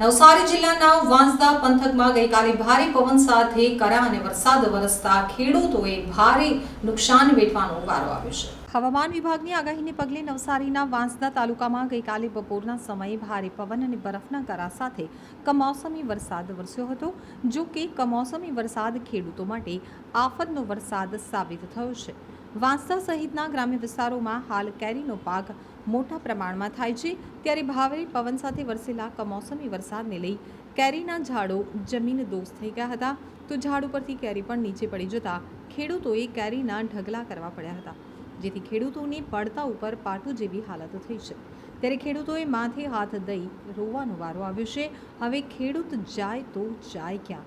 નવસારી જિલ્લાના વાંસદા પંથકમાં ગઈકાલે ભારે પવન સાથે કરા અને વરસાદ વરસતા ખેડૂતોએ ભારે નુકસાન વેઠવાનો વારો આવ્યો છે. હવામાન વિભાગની આગાહીને પગલે નવસારીના વાંસદા તાલુકામાં ગઈકાલે બપોરના સમયે ભારે પવન અને બરફના કરા સાથે કમોસમી વરસાદ વરસ્યો હતો. જો કે કમોસમી વરસાદ ખેડૂતો માટે આફતનો વરસાદ સાબિત થયો છે. વાંસદા સહિતના ગ્રામ્ય વિસ્તારોમાં હાલ કેરીનો પાક મોટા પ્રમાણમાં થાય છે. ત્યારે ભારે પવન સાથે વરસેલા કમોસમી વરસાદને લઈ કેરીના ઝાડો જમીન દોસ્ત થઈ ગયા હતા. તો ઝાડ ઉપરથી કેરી પણ નીચે પડી જતા ખેડૂતોએ કેરીના ઢગલા કરવા પડ્યા હતા. જેથી ખેડૂતોની પડતા ઉપર પાટું જેવી હાલત થઈ છે. ત્યારે ખેડૂતોએ માથે હાથ દઈ રોવાનો વારો આવ્યો છે. હવે ખેડૂત જાય તો જાય ક્યાં?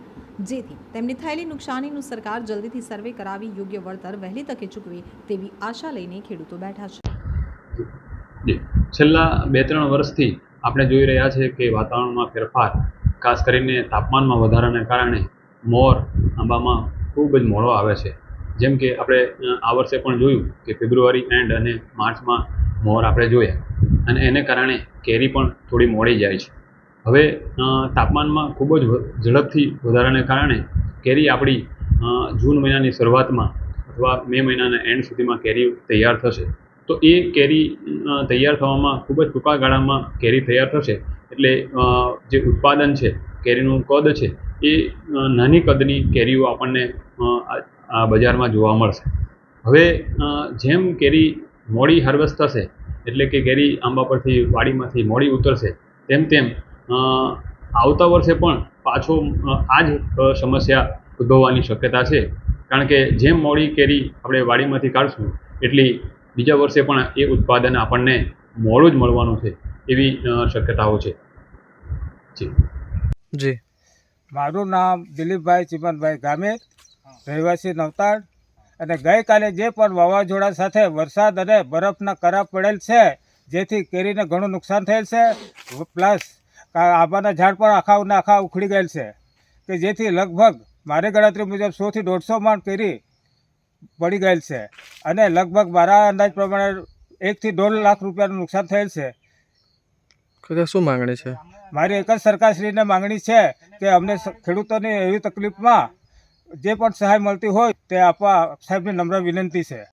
જેથી તેમને થયેલી નુકસાનીનું સરકાર જલ્દીથી સર્વે કરાવી યોગ્ય વળતર વહેલી તકે ચૂકવે તેવી આશા લઈને ખેડૂતો બેઠા છે. જી. છેલ્લા બે ત્રણ વર્ષથી આપણે જોઈ રહ્યા છીએ કે વાતાવરણમાં ફેરફાર, ખાસ કરીને તાપમાનમાં વધારાને કારણે મોર આંબામાં ખૂબ જ મોડો આવે છે. જેમ કે આપણે આ વર્ષે પણ જોયું કે ફેબ્રુઆરી એન્ડ અને માર્ચમાં મોર આપણે જોયા અને એને કારણે કેરી પણ થોડી મોડી જાય છે. હવે તાપમાનમાં ખૂબ જ ઝડપથી વધારાને કારણે કેરી આપણી જૂન મહિનાની શરૂઆતમાં અથવા મે મહિનાના એન્ડ સુધીમાં કેરી તૈયાર થશે. તો એ કેરી તૈયાર થવામાં ખૂબ જ ટૂંકા ગાળામાં કેરી તૈયાર થશે. એટલે જે ઉત્પાદન છે, કેરીનું કદ છે, એ નાની કદની કેરીઓ આપણને આ- બજારમાં જોવા મળશે. હવે જેમ કેરી મોડી હાર્વેસ્ટ થશે, એટલે કે કેરી આંબા પરથી વાડીમાંથી મોડી ઉતરશે, તેમ તેમ આવતા વર્ષે પણ પાછો આ જ સમસ્યા ઉદ્ભવવાની શક્યતા છે. કારણ કે, જેમ મોડી કેરી આપણે વાડીમાંથી કાઢશું, એટલી બીજા વર્ષે પણ એ ઉત્પાદન આપણને મોડું જ મળવાનું છે એવી શક્યતાઓ છે. જી. જી. મારું નામ દિલીપભાઈ ચિમનભાઈ ગામે રહેવાસી નવતાડ અને ગઈકાલે જે પણ વાવાઝોડા સાથે વરસાદ અને બરફના કરા પડેલ છે જેથી કેરીને ઘણું નુકસાન થયેલ છે પ્લસ આંબાના ઝાડ પણ આખા ને આખા ઉખડી ગયેલ છે કે જેથી લગભગ મારી ગણતરી મુજબ સોથી દોઢસો મણ કેરી પડી ગયેલ છે. અને લગભગ મારા અંદાજ પ્રમાણે એકથી દોઢ લાખ રૂપિયાનું નુકસાન થયેલ છે. શું માંગણી છે? મારી એક જ સરકારશ્રીને માંગણી છે કે અમને ખેડૂતોની એવી તકલીફમાં જે પણ સહાય મળતી હોય તે આપવા સાહેબની નમ્ર વિનંતી છે.